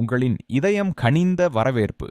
உங்களின் இதயம் கனிந்த வரவேற்பு.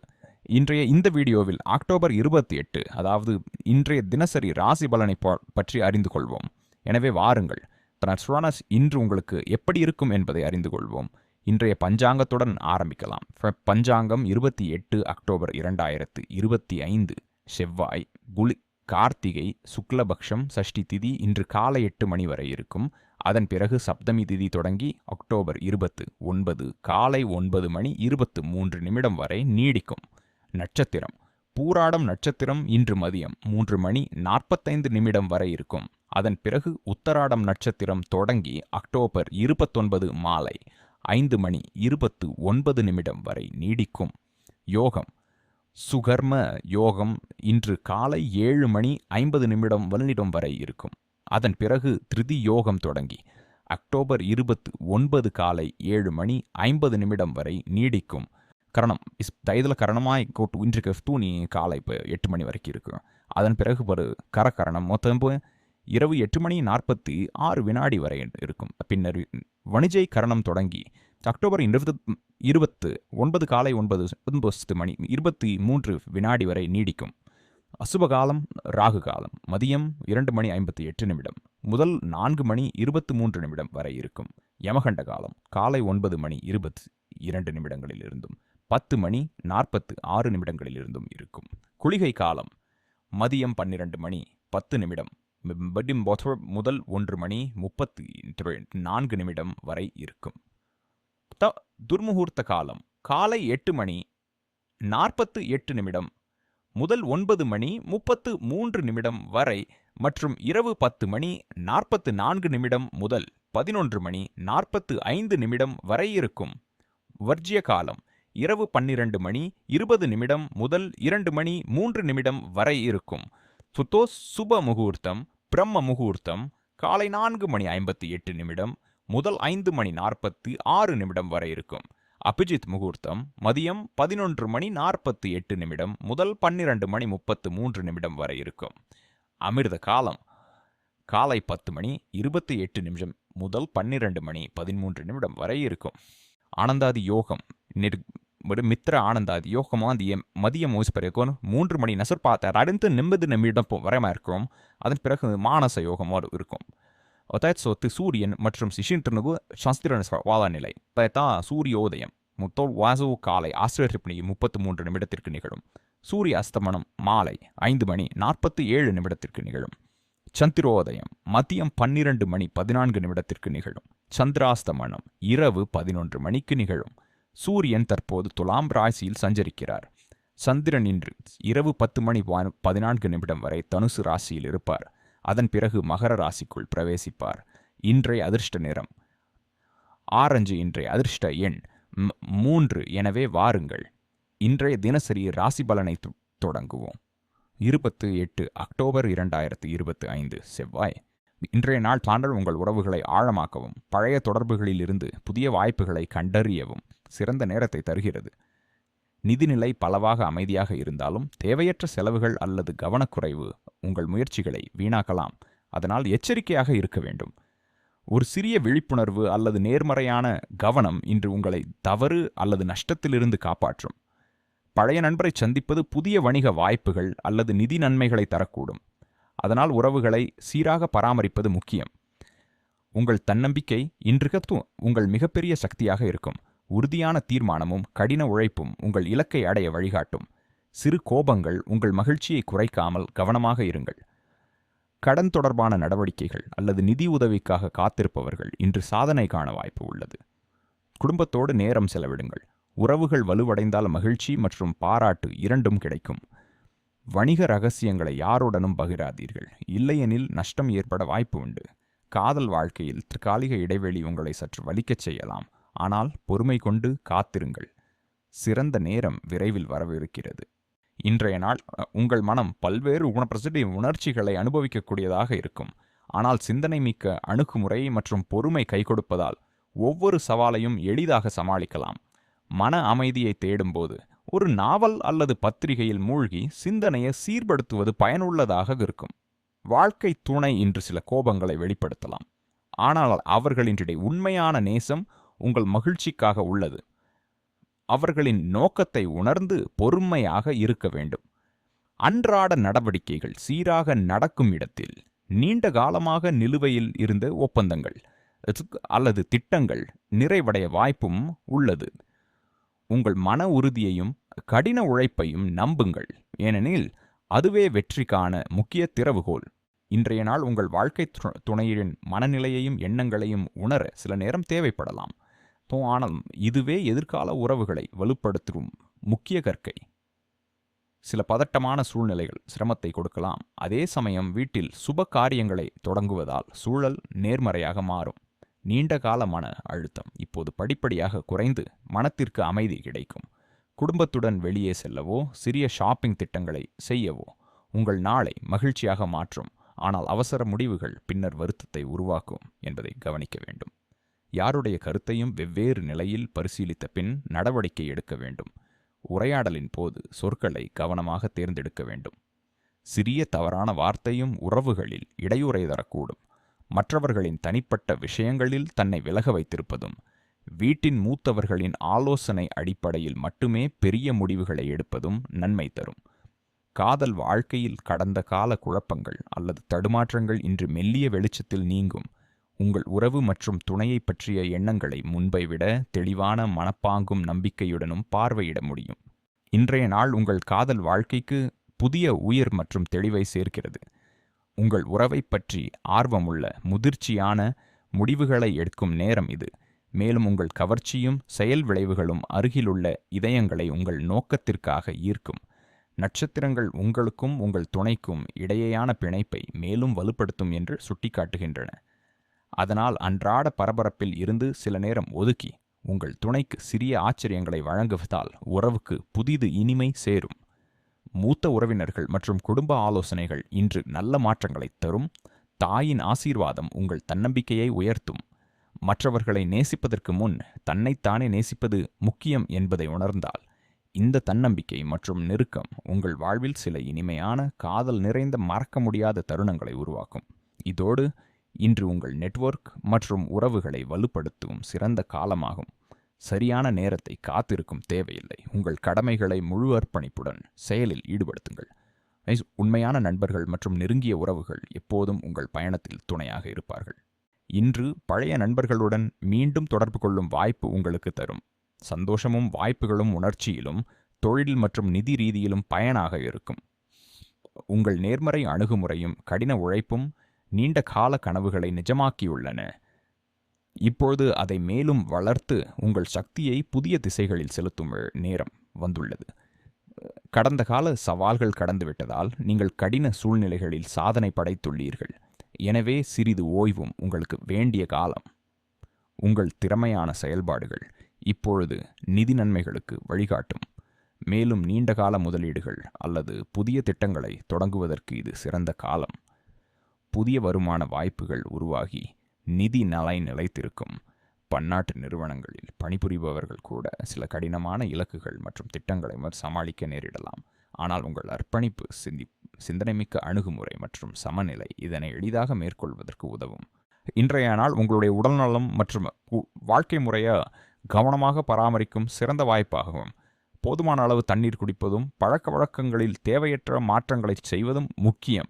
இன்றைய இந்த வீடியோவில் அக்டோபர் இருபத்தி எட்டு அதாவது இன்றைய தினசரி ராசி பலனை பற்றி அறிந்து கொள்வோம். எனவே வாருங்கள். ட்ரான்ஸ்ட்ரானஸ் இன்று உங்களுக்கு எப்படி இருக்கும் என்பதை அறிந்து கொள்வோம். இன்றைய பஞ்சாங்கத்துடன் ஆரம்பிக்கலாம். பஞ்சாங்கம் இருபத்தி எட்டு அக்டோபர் இரண்டாயிரத்து இருபத்தி ஐந்து செவ்வாய் குளி கார்த்திகை சுக்லபக்ஷம் சஷ்டி திதி இன்று காலை எட்டு மணி வரை இருக்கும். அதன் பிறகு சப்தமி திதி தொடங்கி அக்டோபர் இருபத்து ஒன்பது காலை ஒன்பது மணி இருபத்து மூன்று நிமிடம் வரை நீடிக்கும். நட்சத்திரம். பூராடம் நட்சத்திரம் இன்று மதியம் மூன்று மணி நாற்பத்தைந்து நிமிடம் வரை இருக்கும். அதன் பிறகு உத்தராடம் நட்சத்திரம் தொடங்கி அக்டோபர் இருபத்தொன்பது மாலை ஐந்து மணி இருபத்து ஒன்பது நிமிடம் வரை நீடிக்கும். யோகம். சுகர்ம யோகம் இன்று காலை ஏழு மணி ஐம்பது நிமிடம் வல்லிடம் வரை இருக்கும். அதன் பிறகு திருதி யோகம் தொடங்கி அக்டோபர் இருபத்து ஒன்பது காலை ஏழு மணி ஐம்பது நிமிடம் வரை நீடிக்கும் கரணம். இஸ் தைதில் கரணமாய் கோட்டு இன்றைக்கு தூணி காலை இப்போ எட்டு மணி வரைக்கும் இருக்கும். அதன் பிறகு ஒரு கரகரணம். மொத்தம் இரவு எட்டு மணி நாற்பத்தி ஆறு வினாடி வரை இருக்கும். பின்னர் வணிஜை கரணம் தொடங்கி அக்டோபர் இருபது இருபத்து ஒன்பது காலை ஒன்பது ஒன்பது மணி இருபத்தி மூன்று வினாடி வரை நீடிக்கும். அசுபகாலம் ராகு காலம் மதியம் இரண்டு மணி ஐம்பத்தி எட்டு நிமிடம் முதல் நான்கு மணி இருபத்து மூன்று நிமிடம் வரை இருக்கும். யமகண்ட காலம் காலை ஒன்பது மணி இருபத்தி இரண்டு நிமிடங்களில் இருந்தும் பத்து மணி நாற்பத்து ஆறு நிமிடங்களில் இருந்தும் இருக்கும். குளிகை காலம் மதியம் பன்னிரண்டு மணி பத்து நிமிடம் முதல் ஒன்று மணி முப்பத்தி நான்கு நிமிடம் வரை இருக்கும். த துர்முகூர்த்த காலம் காலை எட்டு மணி நாற்பத்து எட்டு நிமிடம் முதல் ஒன்பது மணி முப்பத்து மூன்று நிமிடம் வரை மற்றும் இரவு பத்து மணி நாற்பத்து நான்கு நிமிடம் முதல் பதினொன்று மணி நாற்பத்து ஐந்து நிமிடம் வரை இருக்கும். வர்ஜிய காலம் இரவு பன்னிரண்டு மணி இருபது நிமிடம் முதல் இரண்டு மணி மூன்று நிமிடம் வரை இருக்கும். சுத்தோ சுப முகூர்த்தம் பிரம்ம முகூர்த்தம் காலை நான்கு மணி ஐம்பத்தி எட்டு நிமிடம் முதல் ஐந்து மணி நாற்பத்தி ஆறு நிமிடம் வரை இருக்கும். அபிஜித் முகூர்த்தம் மதியம் பதினொன்று மணி நாற்பத்தி எட்டு நிமிடம் முதல் பன்னிரண்டு மணி முப்பத்து மூன்று நிமிடம் வரை இருக்கும். அமிர்த காலம் காலை பத்து மணி இருபத்தி எட்டு நிமிஷம் முதல் பன்னிரண்டு மணி பதிமூன்று நிமிடம் வரை இருக்கும். ஆனந்தாதி யோகம் நிர் ஒரு மித்திர ஆனந்தாதி யோகமாக அந்த மதியம் மூசி பிறகு மூன்று மணி நசர் பார்த்தார் அடுத்து நிம்மதி நிமிடம் வரைமா இருக்கும். அதன் பிறகு மானச யோகம் இருக்கும். அதாவது சொத்து சூரியன் மற்றும் சிஷின்றனுக்கு வாழ நிலை. தான் சூரியோதயம். முத்தோல் வாசு காலை ஆசிரியர் முப்பத்து மூன்று நிமிடத்திற்கு நிகழும். சூரிய அஸ்தமனம் மாலை ஐந்து மணி நாற்பத்தி ஏழு நிமிடத்திற்கு நிகழும். சந்திரோதயம் மதியம் பன்னிரண்டு மணி பதினான்கு நிமிடத்திற்கு நிகழும். சந்திராஸ்தமனம் இரவு பதினொன்று மணிக்கு நிகழும். சூரியன் தற்போது துலாம் ராசியில் சஞ்சரிக்கிறார். சந்திரன் இன்று இரவு பத்து மணி பதினான்கு நிமிடம் வரை தனுசு ராசியில் இருப்பார். அதன் பிறகு மகர ராசிக்குள் பிரவேசிப்பார். இன்றைய அதிர்ஷ்ட நிறம் ஆரஞ்சு இன்றைய அதிர்ஷ்ட எண் மூன்று. எனவே வாருங்கள். இன்றைய தினசரி ராசி பலனை தொடங்குவோம். இருபத்து எட்டு அக்டோபர் இரண்டாயிரத்து இருபத்து ஐந்து செவ்வாய். இன்றைய நாள் தாண்டல் உங்கள் உறவுகளை ஆழமாக்கவும் பழைய தொடர்புகளில் இருந்து புதிய வாய்ப்புகளை கண்டறியவும் சிறந்த நேரத்தை தருகிறது. நிதிநிலை பலவாக அமைதியாக இருந்தாலும் தேவையற்ற செலவுகள் அல்லது கவனக்குறைவு உங்கள் முயற்சிகளை வீணாக்கலாம். அதனால் எச்சரிக்கையாக இருக்க வேண்டும். ஒரு சிறிய விழிப்புணர்வு அல்லது நேர்மறையான கவனம் இன்று உங்களை தவறு அல்லது நஷ்டத்திலிருந்து காப்பாற்றும். பழைய நண்பரை சந்திப்பது புதிய வணிக வாய்ப்புகள் அல்லது நிதி நன்மைகளை தரக்கூடும். அதனால் உறவுகளை சீராக பராமரிப்பது முக்கியம். உங்கள் தன்னம்பிக்கை இன்றுகத்தும் உங்கள் மிகப்பெரிய சக்தியாக இருக்கும். உறுதியான தீர்மானமும் கடின உழைப்பும் உங்கள் இலக்கை அடைய வழிகாட்டும். சிறு கோபங்கள் உங்கள் மகிழ்ச்சியை குறைக்காமல் கவனமாக இருங்கள். கடன் தொடர்பான நடவடிக்கைகள் அல்லது நிதி உதவிக்காக காத்திருப்பவர்கள் இன்று சாதனை காண வாய்ப்பு உள்ளது. குடும்பத்தோடு நேரம் செலவிடுங்கள். உறவுகள் வலுவடைந்தால் மகிழ்ச்சி மற்றும் பாராட்டு இரண்டும் கிடைக்கும். வணிக ரகசியங்களை யாருடனும் பகிராதீர்கள். இல்லையெனில் நஷ்டம் ஏற்பட வாய்ப்பு உண்டு. காதல் வாழ்க்கையில் தற்காலிக இடைவெளி உங்களை சற்று வலிக்கச் செய்யலாம். ஆனால் பொறுமை கொண்டு காத்திருங்கள். சிறந்த நேரம் விரைவில் வரவிருக்கிறது. இன்றைய நாள் உங்கள் மனம் பல்வேறு குணப்பிரசிட்டி உணர்ச்சிகளை அனுபவிக்கக்கூடியதாக இருக்கும். ஆனால் சிந்தனை மிக்க அணுகுமுறை மற்றும் பொறுமை கை கொடுப்பதால் ஒவ்வொரு சவாலையும் எளிதாக சமாளிக்கலாம். மன அமைதியை தேடும்போது ஒரு நாவல் அல்லது பத்திரிகையில் மூழ்கி சிந்தனையை சீர்படுத்துவது பயனுள்ளதாக இருக்கும். வாழ்க்கை துணை இன்று சில கோபங்களை வெளிப்படுத்தலாம். ஆனால் அவர்களின் உண்மையான நேசம் உங்கள் மகிழ்ச்சிக்காக உள்ளது. அவர்களின் நோக்கத்தை உணர்ந்து பொறுமையாக இருக்க வேண்டும். அன்றாட நடவடிக்கைகள் சீராக நடக்கும் இடத்தில் நீண்ட காலமாக நிலுவையில் இருந்த ஒப்பந்தங்கள் அல்லது திட்டங்கள் நிறைவடைய வாய்ப்பும் உள்ளது. உங்கள் மன உறுதியையும் கடின உழைப்பையும் நம்புங்கள். ஏனெனில் அதுவே வெற்றிக்கான முக்கிய திறவுகோல். இன்றைய நாள் உங்கள் வாழ்க்கை துணையின் மனநிலையையும் எண்ணங்களையும் உணர சில நேரம் தேவைப்படலாம். ஆனால் இதுவே எதிர்கால உறவுகளை வலுப்படுத்தும் முக்கிய கற்கை. சில பதட்டமான சூழ்நிலைகள் சிரமத்தை கொடுக்கலாம். அதே சமயம் வீட்டில் சுப காரியங்களை தொடங்குவதால் சூழல் நேர்மறையாக மாறும். நீண்ட கால மன அழுத்தம் இப்போது படிப்படியாக குறைந்து மனத்திற்கு அமைதி கிடைக்கும். குடும்பத்துடன் வெளியே செல்லவோ சிறிய ஷாப்பிங் திட்டங்களை செய்யவோ உங்கள் நாளை மகிழ்ச்சியாக மாற்றும். ஆனால் அவசர முடிவுகள் பின்னர் வருத்தத்தை உருவாக்கும் என்பதை கவனிக்க வேண்டும். யாருடைய கருத்தையும் வெவ்வேறு நிலையில் பரிசீலித்த பின் நடவடிக்கை எடுக்க வேண்டும். உரையாடலின் போது சொற்களை கவனமாக தேர்ந்தெடுக்க வேண்டும். சிறிய தவறான வார்த்தையும் உறவுகளில் இடையூறை தரக்கூடும். மற்றவர்களின் தனிப்பட்ட விஷயங்களில் தன்னை விலக வைத்திருப்பதும் வீட்டின் மூத்தவர்களின் ஆலோசனை அடிப்படையில் மட்டுமே பெரிய முடிவுகளை எடுப்பதும் நன்மை தரும். காதல் வாழ்க்கையில் கடந்த கால குழப்பங்கள் அல்லது தடுமாற்றங்கள் இன்று மெல்லிய வெளிச்சத்தில் நீங்கும் உங்கள் உறவு மற்றும் துணையை பற்றிய எண்ணங்களை முன்பை விட தெளிவான மனப்பாங்கும் நம்பிக்கையுடனும் பார்வையிட முடியும். இன்றைய நாள் உங்கள் காதல் வாழ்க்கைக்கு புதிய உயிர் மற்றும் தெளிவை சேர்க்கிறது. உங்கள் உறவைப் பற்றி ஆர்வமுள்ள முதிர்ச்சியான முடிவுகளை எடுக்கும் நேரம் இது. மேலும் உங்கள் கவர்ச்சியும் செயல் விளைவுகளும் அருகிலுள்ள இதயங்களை உங்கள் நோக்கத்திற்காக ஈர்க்கும். நட்சத்திரங்கள் உங்களுக்கும் உங்கள் துணைக்கும் இடையேயான பிணைப்பை மேலும் வலுப்படுத்தும் என்று சுட்டிக்காட்டுகின்றன. அதனால் அன்றாட பரபரப்பில் இருந்து சில நேரம் ஒதுக்கி உங்கள் துணைக்கு சிறிய ஆச்சரியங்களை வழங்குவதால் உறவுக்கு புதிது இனிமை சேரும். மூத்த உறவினர்கள் மற்றும் குடும்ப ஆலோசனைகள் இன்று நல்ல மாற்றங்களை தரும். தாயின் ஆசீர்வாதம் உங்கள் தன்னம்பிக்கையை உயர்த்தும். மற்றவர்களை நேசிப்பதற்கு முன் தன்னைத்தானே நேசிப்பது முக்கியம் என்பதை உணர்ந்தால் இந்த தன்னம்பிக்கை மற்றும் நெருக்கம் உங்கள் வாழ்வில் சில இனிமையான காதல் நிறைந்த மறக்க முடியாத தருணங்களை உருவாக்கும். இதோடு இன்று உங்கள் நெட்வொர்க் மற்றும் உறவுகளை வலுப்படுத்தும் சிறந்த காலமாகும். சரியான நேரத்தை காத்திருக்கும் தேவையில்லை. உங்கள் கடமைகளை முழு அர்ப்பணிப்புடன் செயலில் ஈடுபடுத்துங்கள். உண்மையான நண்பர்கள் மற்றும் நெருங்கிய உறவுகள் எப்போதும் உங்கள் பயணத்தில் துணையாக இருப்பார்கள். இன்று பழைய நண்பர்களுடன் மீண்டும் தொடர்பு கொள்ளும் வாய்ப்பு உங்களுக்கு தரும். சந்தோஷமும் வாய்ப்புகளும் உணர்ச்சியிலும் தொழில் மற்றும் நிதி ரீதியிலும் பயனாக இருக்கும். உங்கள் நேர்மறை அணுகுமுறையும் கடின உழைப்பும் நீண்ட கால கனவுகளை நிஜமாக்கியுள்ளன. இப்பொழுது அதை மேலும் வளர்த்து உங்கள் சக்தியை புதிய திசைகளில் செலுத்தும் நேரம் வந்துள்ளது. கடந்த கால சவால்கள் கடந்துவிட்டதால் நீங்கள் கடின சூழ்நிலைகளில் சாதனை படைத்துள்ளீர்கள். எனவே சிறிது ஓய்வும் உங்களுக்கு வேண்டிய காலம். உங்கள் திறமையான செயல்பாடுகள் இப்பொழுது நிதி நன்மைகளுக்கு வழிகாட்டும். மேலும் நீண்டகால முதலீடுகள் அல்லது புதிய திட்டங்களை தொடங்குவதற்கு இது சிறந்த காலம். புதிய வருமான வாய்ப்புகள் உருவாகி நிதி நலை நிலைத்திருக்கும். பன்னாட்டு நிறுவனங்களில் பணிபுரிபவர்கள் கூட சில கடினமான இலக்குகள் மற்றும் திட்டங்களை சமாளிக்க நேரிடலாம். ஆனால் உங்கள் அர்ப்பணிப்பு சிந்தி சிந்தனைமிக்க அணுகுமுறை மற்றும் சமநிலை இதனை எளிதாக மேற்கொள்வதற்கு உதவும். இன்றைய நாள் உங்களுடைய உடல்நலம் மற்றும் உ- வாழ்க்கை முறையை கவனமாக பராமரிக்கும் சிறந்த வாய்ப்பாகவும் போதுமான அளவு தண்ணீர் குடிப்பதும் பழக்க வழக்கங்களில் தேவையற்ற மாற்றங்களை செய்வதும் முக்கியம்.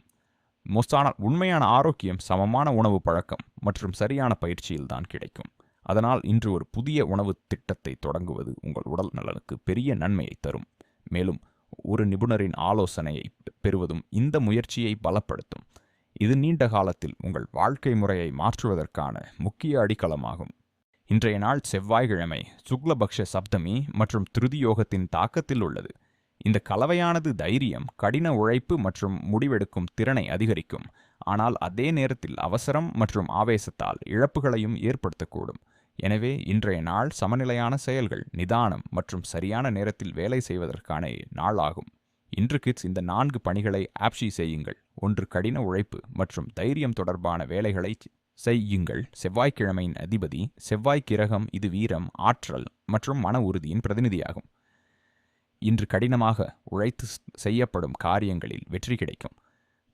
மோஸ்டான உண்மையான ஆரோக்கியம் சமமான உணவு பழக்கம் மற்றும் சரியான பயிற்சியில் தான் கிடைக்கும். அதனால் இன்று ஒரு புதிய உணவு திட்டத்தை தொடங்குவது உங்கள் உடல் நலனுக்கு பெரிய நன்மையை தரும். மேலும் ஒரு நிபுணரின் ஆலோசனையை பெறுவதும் இந்த முயற்சியை பலப்படுத்தும். இது நீண்ட காலத்தில் உங்கள் வாழ்க்கை முறையை மாற்றுவதற்கான முக்கிய அடித்தளமாகும். இன்றைய நாள் செவ்வாய்க்கிழமை சுக்லபக்ஷ சப்தமி மற்றும் திருதியோகத்தின் தாக்கத்தில் உள்ளது. இந்த கலவையானது தைரியம் கடின உழைப்பு மற்றும் முடிவெடுக்கும் திறனை அதிகரிக்கும். ஆனால் அதே நேரத்தில் அவசரம் மற்றும் ஆவேசத்தால் இழப்புகளையும் ஏற்படுத்தக்கூடும். எனவே இன்றைய நாள் சமநிலையான செயல்கள் நிதானம் மற்றும் சரியான நேரத்தில் வேலை செய்வதற்கான நாளாகும் இன்று கிட்ஸ் இந்த நான்கு பணிகளை ஆப்ஷி செய்யுங்கள். ஒன்று கடின உழைப்பு மற்றும் தைரியம் தொடர்பான வேலைகளை செய்யுங்கள். செவ்வாய்க்கிழமையின் அதிபதி செவ்வாய் கிரகம் இது வீரம் ஆற்றல் மற்றும் மன உறுதியின் பிரதிநிதியாகும். இன்று கடினமாக உழைத்து செய்யப்படும் காரியங்களில் வெற்றி கிடைக்கும்.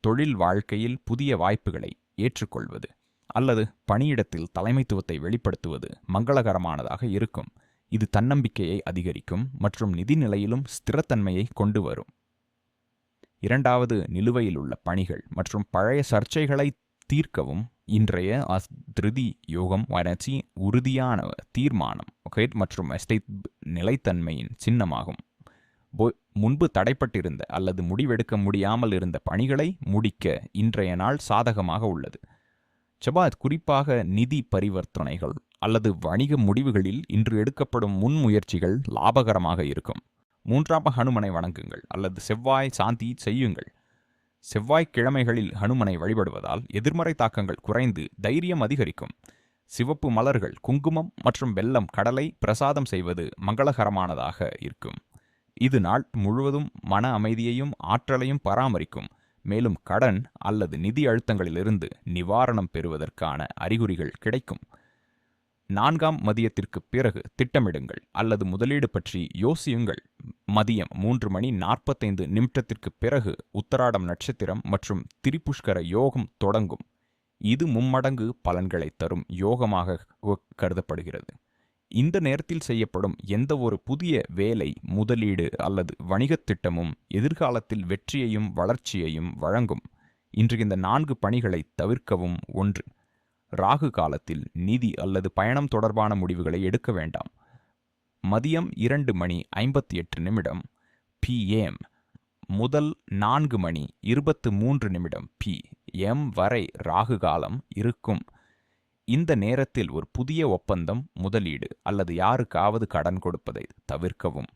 தொழில் வாழ்க்கையில் புதிய வாய்ப்புகளை ஏற்றுக்கொள்வது அல்லது பணியிடத்தில் தலைமைத்துவத்தை வெளிப்படுத்துவது மங்களகரமானதாக இருக்கும். இது தன்னம்பிக்கையை அதிகரிக்கும் மற்றும் நிதி நிலையிலும் ஸ்திரத்தன்மையை கொண்டு வரும். இரண்டாவது நிலுவையில் உள்ள பணிகள் மற்றும் பழைய சர்ச்சைகளை தீர்க்கவும் இன்றைய திருதி யோகம் வளர்ச்சி உறுதியான தீர்மானம் மற்றும் எஸ்டேட் நிலைத்தன்மையின் சின்னமாகும். முன்பு தடைப்பட்டிருந்த அல்லது முடிவெடுக்க முடியாமல் இருந்த பணிகளை முடிக்க இன்றைய நாள் சாதகமாக உள்ளது. செபாத் குறிப்பாக நிதி பரிவர்த்தனைகள் அல்லது வணிக முடிவுகளில் இன்று எடுக்கப்படும் முன்முயற்சிகள் லாபகரமாக இருக்கும். மூன்றாம் ஹனுமனை வணங்குங்கள் அல்லது செவ்வாய் சாந்தி செய்யுங்கள். செவ்வாய்க்கிழமைகளில் ஹனுமனை வழிபடுவதால் எதிர்மறை தாக்கங்கள் குறைந்து தைரியம் அதிகரிக்கும். சிவப்பு மலர்கள் குங்குமம் மற்றும் வெல்லம் கடலை பிரசாதம் செய்வது மங்களகரமானதாக இருக்கும். இது நாள் முழுவதும் மன அமைதியையும் ஆற்றலையும் பராமரிக்கும். மேலும் கடன் அல்லது நிதி அழுத்தங்களிலிருந்து நிவாரணம் பெறுவதற்கான அறிகுறிகள் கிடைக்கும். நான்காம் மதியத்திற்கு பிறகு திட்டமிடுங்கள் அல்லது முதலீடு பற்றி யோசியுங்கள். மதியம் மூன்று மணி நாற்பத்தைந்து நிமிடத்திற்கு பிறகு உத்தராடம் நட்சத்திரம் மற்றும் திரிபுஷ்கர யோகம் தொடங்கும். இது மும்மடங்கு பலன்களை தரும் யோகமாக கருதப்படுகிறது. இந்த நேரத்தில் செய்யப்படும் எந்த ஒரு புதிய வேலை முதலீடு அல்லது வணிகத் திட்டமும் எதிர்காலத்தில் வெற்றியையும் வளர்ச்சியையும் வழங்கும். இன்று இந்த நான்கு பணிகளை தவிர்க்கவும் ஒன்று. ராகு காலத்தில் நிதி அல்லது பயணம் தொடர்பான முடிவுகளை எடுக்க வேண்டாம். மதியம் இரண்டு மணி ஐம்பத்தி எட்டு நிமிடம் பிஎம் முதல் நான்கு மணி இருபத்து மூன்று நிமிடம் பி எம் வரை ராகு காலம் இருக்கும். இந்த நேரத்தில் ஒரு புதிய ஒப்பந்தம் முதலீடு அல்லது யாருக்காவது கடன் கொடுப்பதை தவிர்க்கவும்.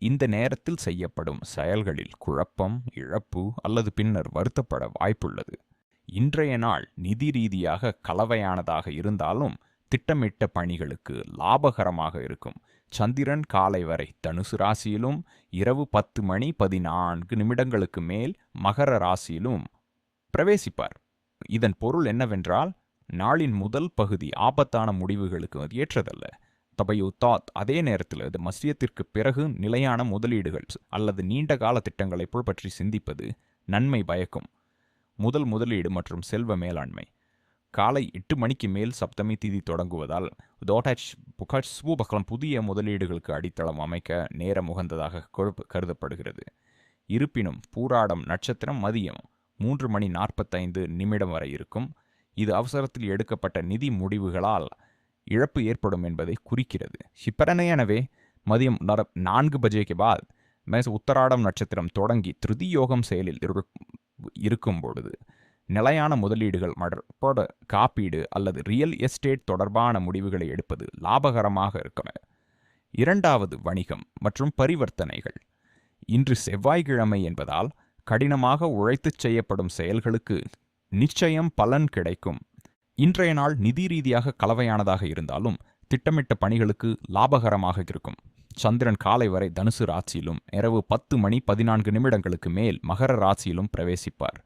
இந்த நேரத்தில் செய்யப்படும் செயல்களில் குழப்பம் இழப்பு அல்லது பின்னர் வருத்தப்பட வாய்ப்புள்ளது. இன்றைய நாள் நிதி ரீதியாக கலவையானதாக இருந்தாலும் திட்டமிட்ட பணிகளுக்கு லாபகரமாக இருக்கும். சந்திரன் காலை வரை தனுசு ராசியிலும் இரவு பத்து மணி பதினான்கு நிமிடங்களுக்கு மேல் மகர ராசியிலும் பிரவேசிப்பார். இதன் பொருள் என்னவென்றால் நாளின் முதல் பகுதி ஆபத்தான முடிவுகளுக்கு அது ஏற்றதல்ல. தபையு தாத் அதே நேரத்தில் அது மசியத்திற்கு பிறகு நிலையான முதலீடுகள் அல்லது நீண்ட கால திட்டங்களை பற்றி சிந்திப்பது நன்மை பயக்கும். முதல் முதலீடு மற்றும் செல்வ மேலாண்மை. காலை எட்டு மணிக்கு மேல் சப்தமி திதி தொடங்குவதால் தோட்டாச் புகழ் ஸ்வூபகலம் புதிய முதலீடுகளுக்கு அடித்தளம் அமைக்க நேரம் உகந்ததாக கருதப்படுகிறது. இருப்பினும் பூராடம் நட்சத்திரம் மதியம் மூன்று மணி நாற்பத்தைந்து நிமிடம் வரை இருக்கும். இது அவசரத்தில் எடுக்கப்பட்ட நிதி முடிவுகளால் இழப்பு ஏற்படும் என்பதை குறிக்கிறது. எனவே மதியம் நான்கு பஜேக்கு பாத் மேச உத்தராடம் நட்சத்திரம் தொடங்கி திருதி யோகம் செயலில் இருக்கும் பொழுது நிலையான முதலீடுகள் மற்ற காப்பீடு அல்லது ரியல் எஸ்டேட் தொடர்பான முடிவுகளை எடுப்பது லாபகரமாக இருக்கும் இரண்டாவது வணிகம் மற்றும் பரிவர்த்தனைகள். இன்று செவ்வாய்க்கிழமை என்பதால் கடினமாக உழைத்துச் செய்யப்படும் செயல்களுக்கு நிச்சயம் பலன் கிடைக்கும். இன்றைய நாள் நிதி ரீதியாக கலவையானதாக இருந்தாலும் திட்டமிட்ட பணிகளுக்கு லாபகரமாக இருக்கும். சந்திரன் காலை வரை தனுசு ராசியிலும் இரவு பத்து மணி பதினான்கு நிமிடங்களுக்கு மேல் மகர ராசியிலும் பிரவேசிப்பார்.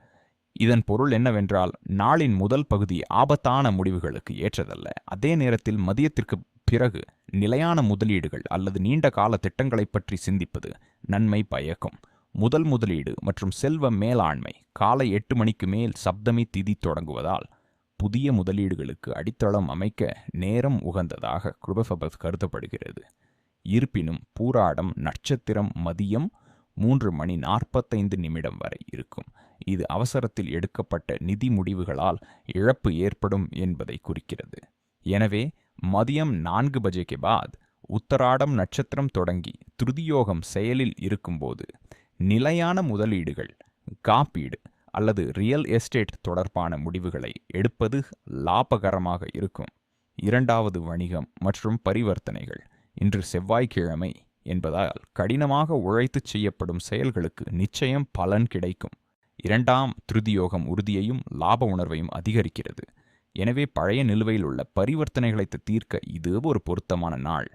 இதன் பொருள் என்னவென்றால் நாளின் முதல் பகுதி ஆபத்தான முடிவுகளுக்கு ஏற்றதல்ல. அதே நேரத்தில் மதியத்திற்கு பிறகு நிலையான முதலீடுகள் அல்லது நீண்ட கால திட்டங்களைப் பற்றி சிந்திப்பது நன்மை பயக்கும். முதல் முதலீடு மற்றும் செல்வ மேலாண்மை காலை எட்டு மணிக்கு மேல் சப்தமி திதி தொடங்குவதால் புதிய முதலீடுகளுக்கு அடித்தளம் அமைக்க நேரம் உகந்ததாக குருபபத் கருதப்படுகிறது. இருப்பினும் பூராடம் நட்சத்திரம் மதியம் மூன்று மணி நாற்பத்தைந்து நிமிடம் வரை இருக்கும். இது அவசரத்தில் எடுக்கப்பட்ட நிதி முடிவுகளால் இழப்பு ஏற்படும் என்பதை குறிக்கிறது. எனவே மதியம் நான்கு பஜேக்கு பாத் உத்தராடம் நட்சத்திரம் தொடங்கி துருதியோகம் செயலில் இருக்கும்போது நிலையான முதலீடுகள் காப்பீடு அல்லது ரியல் எஸ்டேட் தொடர்பான முடிவுகளை எடுப்பது லாபகரமாக இருக்கும். இரண்டாவது வணிகம் மற்றும் பரிவர்த்தனைகள். இன்று செவ்வாய்க்கிழமை என்பதால் கடினமாக உழைத்துச் செய்யப்படும் செயல்களுக்கு நிச்சயம் பலன் கிடைக்கும். இரண்டாம் திருதியோகம் உறுதியையும் லாப உணர்வையும் அதிகரிக்கிறது. எனவே பழைய நிலுவையில் உள்ள பரிவர்த்தனைகளை தீர்க்க இது ஒரு பொருத்தமான நாள்.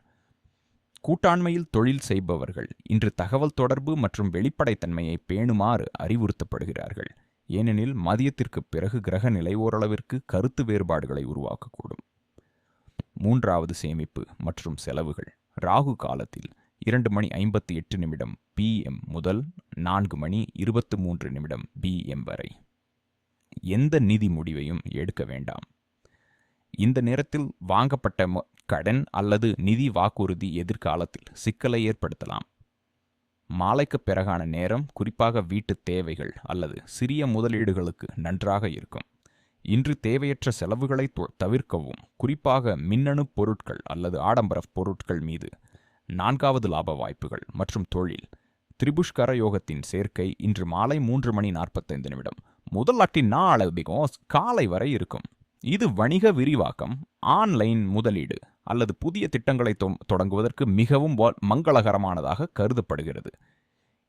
கூட்டாண்மையில் தொழில் செய்பவர்கள் இன்று தகவல் தொடர்பு மற்றும் வெளிப்படைத்தன்மையை பேணுமாறு அறிவுறுத்தப்படுகிறார்கள். ஏனெனில் மதியத்திற்கு பிறகு கிரக நிலை ஓரளவிற்கு கருத்து வேறுபாடுகளை உருவாக்கக்கூடும். மூன்றாவது சேமிப்பு மற்றும் செலவுகள். ராகு காலத்தில் இரண்டு மணி ஐம்பத்தி எட்டு நிமிடம் பிஎம் முதல் நான்கு மணி இருபத்து மூன்று நிமிடம் பிஎம் வரை. எந்த நிதி முடிவையும் எடுக்க வேண்டாம். இந்த நேரத்தில் வாங்கப்பட்ட கடன் அல்லது நிதி வாக்குறுதி எதிர்காலத்தில் சிக்கலை ஏற்படுத்தலாம். மாலைக்கு பிறகான நேரம் குறிப்பாக வீட்டு தேவைகள் அல்லது சிறிய முதலீடுகளுக்கு நன்றாக இருக்கும். இன்று தேவையற்ற செலவுகளை தவிர்க்கவும். குறிப்பாக மின்னணு பொருட்கள் அல்லது ஆடம்பர பொருட்கள் மீது நான்காவது லாப வாய்ப்புகள் மற்றும் தொழில். திரிபுஷ்கர யோகத்தின் சேர்க்கை இன்று மாலை மூன்று மணி நாற்பத்தைந்து நிமிடம். முதல் அட்டி நாள் பிகாஸ் காலை வரை இருக்கும். இது வணிக விரிவாக்கம் ஆன்லைன் முதலீடு. அல்லது புதிய திட்டங்களை தொடங்குவதற்கு மிகவும் மங்களகரமானதாக கருதப்படுகிறது.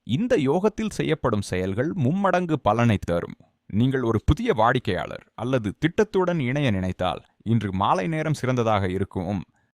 இந்த யோகத்தில் செய்யப்படும் செயல்கள் மும்மடங்கு பலனை தரும். நீங்கள் ஒரு புதிய வாடிக்கையாளர் அல்லது திட்டத்துடன் இணைய நினைத்தால் இன்று மாலை நேரம் சிறந்ததாக இருக்கும்.